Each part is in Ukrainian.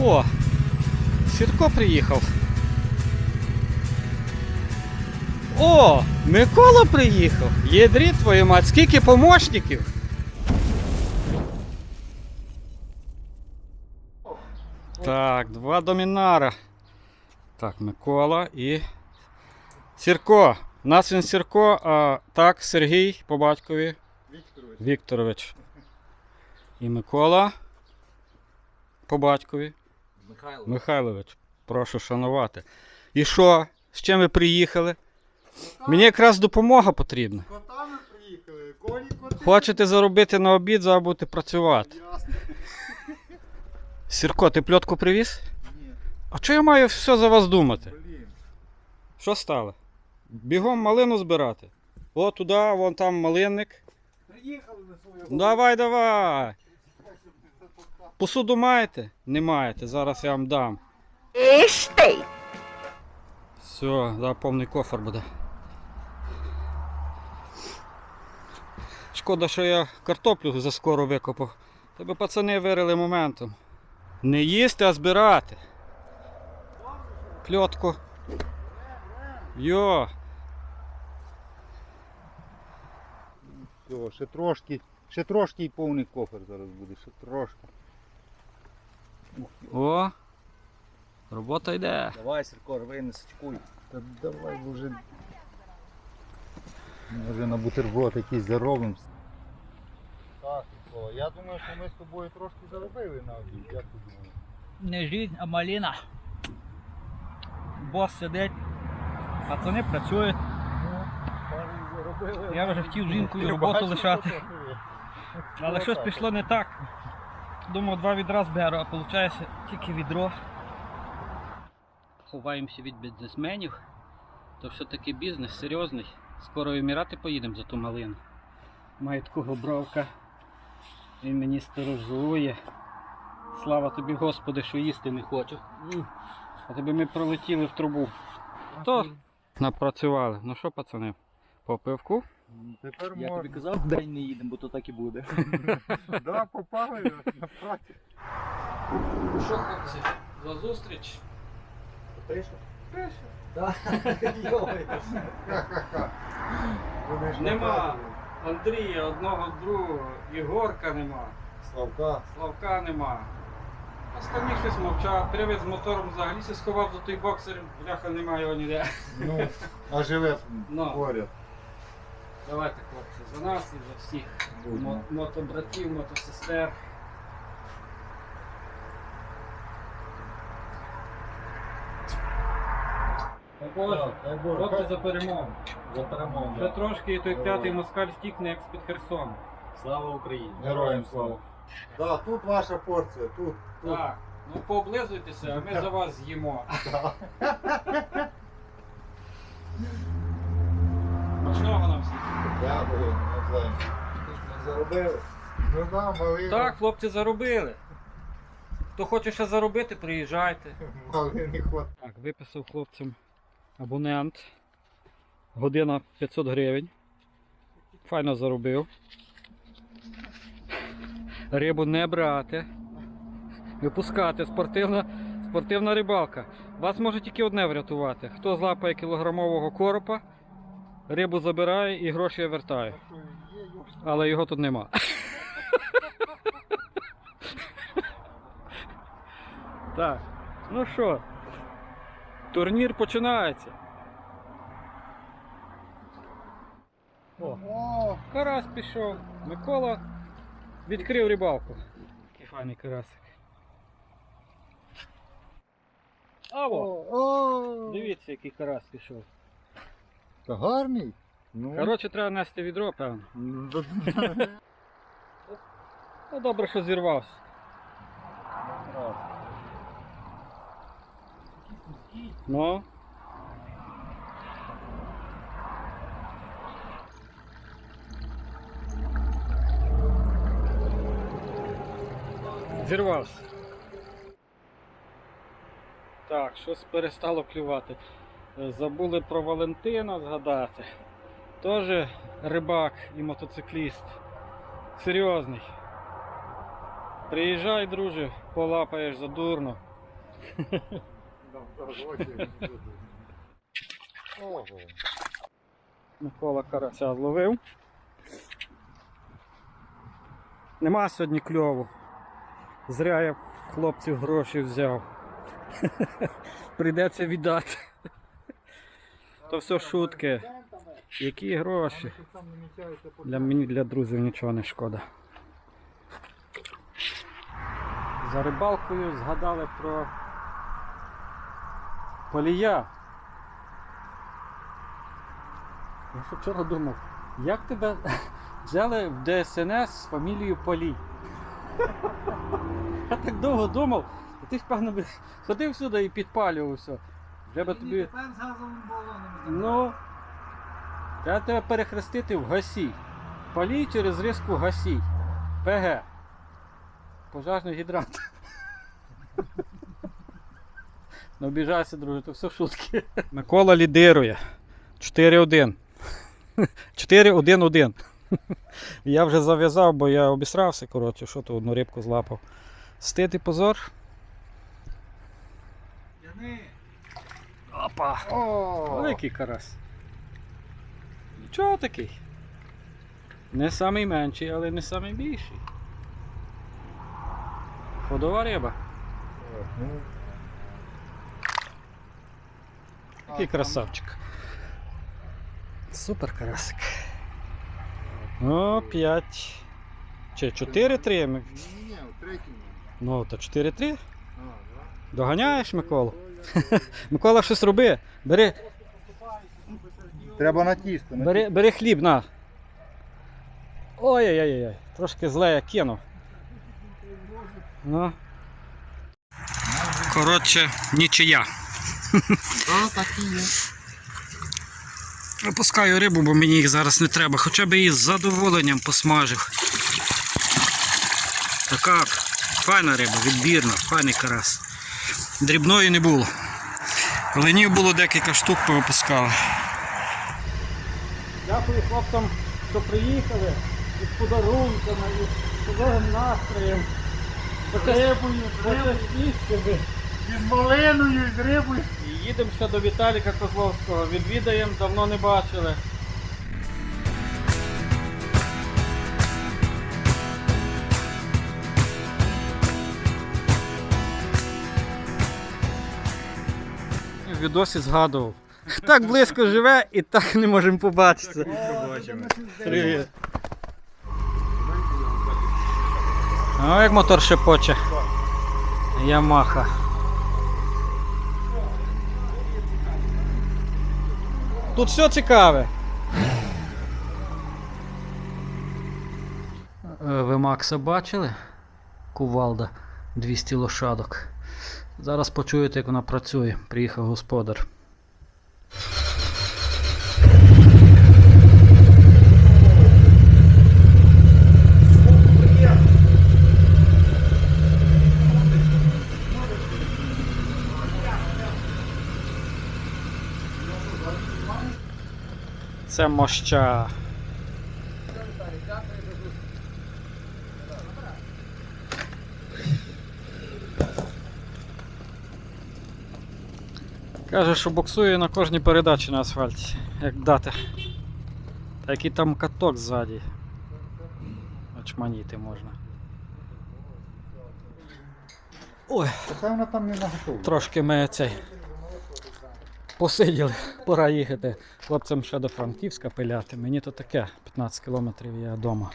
О, Сірко приїхав. О, Микола приїхав. Єдрі твою мать, скільки помощників. Так, два домінара. Так, Микола і. Сірко. У нас він Сірко, а так, Сергій по батькові Вікторович. Вікторович. І Микола по батькові. Михайло. Михайлович, прошу шанувати. І що? З чим ви приїхали? Мені якраз допомога потрібна. Котами приїхали. Коні коти. Хочете заробити на обід, зараз будете працювати. Ясно. Сірко, ти пльотку привіз? Ні. А чого я маю все за вас думати? Блін. Що стало? Бігом малину збирати. О, туди, вон там малинник. Приїхали на свою Давай, давай. Посуду маєте? Не маєте, зараз я вам дам. Іш ти! Все, да, повний кофр буде. Шкода, що я картоплю заскоро викопав. Тебе пацани вирили моментом. Не їсти, а збирати. Пльотку. Йо. Все, ще трошки. Ще трошки і повний кофер зараз буде, ще трошки. О. Робота йде. Давай, Сірко, рви, не сачкуй. Та давай бо вже. Може на бутерброд якийсь заробимо. Так, Сірко, я думаю, що ми з тобою трошки заробили на обід, як ти думаєш? Не жизнь, а малина. Бос сидить, пацани працюють. заробили. Я вже хотів жінкою роботу лишати. Але щось пішло не так. Думав, два відра зберу, а виходить тільки відро. Ховаємося від бізнесменів. То все-таки бізнес серйозний. Скоро в Емірати поїдемо за ту малину. Має такого бровка. Він мені сторожує. Слава тобі, Господи, що їсти не хочу. А тебе ми пролетіли в трубу. То напрацювали. Ну що, пацани, по пивку? Тепер Я тобі можна. казав, день не їдемо, бо то так і буде. Да, попали на праці. Ну що, хлопці, за зустріч. Ха-ха-ха. Вони ж Нема. наказували. Андрія, одного другого, Ігорка нема, Славка. Славка нема. Останні щось мовчав, привид з мотором взагалі се сховав за той боксер, бляха немає його ніде. Ну, а живе Ну. поряд. Давайте, хлопці, за нас і за всіх. Будемо. Мотобратів, мотосестер. Дай Боже. хлопці за перемогу. За перемогу. Ще трошки і той п'ятий москаль стікне як з-під Херсона. Слава Україні! Героям слава. Да, тут ваша порція, тут. тут. Так, ну пооблизуйтеся, а ми за вас з'їмо. Дякую. Заробили. Ну да, малина. Так, хлопці заробили. Хто хоче ще заробити, приїжджайте. Малини. Так, виписав хлопцям абонент. Година 500 гривень. Файно заробив. Рибу не брати. Випускати. Спортивна, спортивна рибалка. Вас може тільки одне врятувати. Хто злапає кілограмового коропа, рибу забирає і гроші я вертаю. Але його тут нема. так, ну що, турнір починається. О, карась пішов. Микола відкрив рибалку. Який файний карасик. Аво! Дивіться, який карась пішов. Та гарний. Ну, Коротше, треба нести відро, певно. Ну добре, що зірвався. Ну. Зірвався. Так, щось перестало клювати. Е, Забули про Валентина згадати. Теж рибак і мотоцикліст. Серйозний. Приїжджай, друже, полапаєш задурно. Микола карася зловив. Нема сьогодні кльову. Зря я хлопців гроші взяв. Прийдеться віддати. То все шутки. Які гроші? Для мені, для друзів нічого не шкода. За рибалкою згадали про полія. Я ще вчора думав, як тебе взяли в ДСНС з фамілією Полій? Я так довго думав, і ти ж певно ходив сюди і підпалював все. Вже би тобі. Тепер з газовим балоном. Ну, треба тебе перехрестити в гасій. Палій через риску гасій. ПГ. Пожежний гідрант. Не обіжайся, друже, то все шутки. Микола лідирує. 4-1. 4-1-1. Я вже зав'язав, бо я обісрався, коротше, що то одну рибку злапав. Стид і позор. Опа! О, Великий карась. Нічого такий. Не самий менший, але не самий більший. Ходова риба. ну, Такий красавчик. Супер карасик. О, 5. Чи 4-3. Ми- Ні, ні, третьому. Ну, то 4-3. Доганяєш, Миколу? Микола щось роби. Бери, Треба на тісто. на бери, бери хліб, на. Ой-ой-ой, трошки зле я кинув. Ну. Коротше, нічия. тісто. Так і є. Випускаю рибу, бо мені їх зараз не треба. Хоча б її з задоволенням посмажив. Така файна риба, відбірна, файний карась. Дрібної не було. Ленів було декілька штук повипускали. Дякую хлопцям, що приїхали із подарунками, із чудовим настроєм. Потребую, потребую. Із малиною, з рибою. І їдемо ще до Віталіка Козловського. Відвідаємо, давно не бачили. Відосі згадував. Так близько живе і так не можемо побачитися. Привіт. О, як мотор шепоче. Ямаха. Тут все цікаве. Е, Ви Макса бачили? Кувалда 200 лошадок. Зараз почуєте, як вона працює. Приїхав господар. Це моща. Каже, що боксує на кожній передачі на асфальті, як дати. Та який там каток ззаді. Очманіти можна. Ой, вона там не наготовлена. трошки ми цей. Посиділи, пора їхати. Хлопцям ще до Франківська пиляти. Мені то таке, 15 кілометрів я вдома.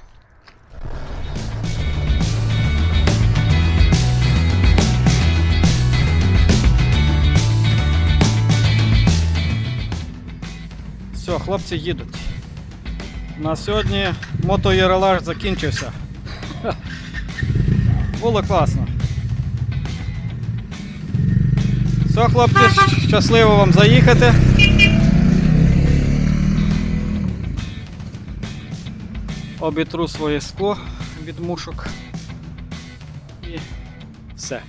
Хлопці їдуть. На сьогодні мотоєролаж закінчився. Було класно. Все, хлопці, щасливо вам заїхати. Обітру своє скло від мушок. І все.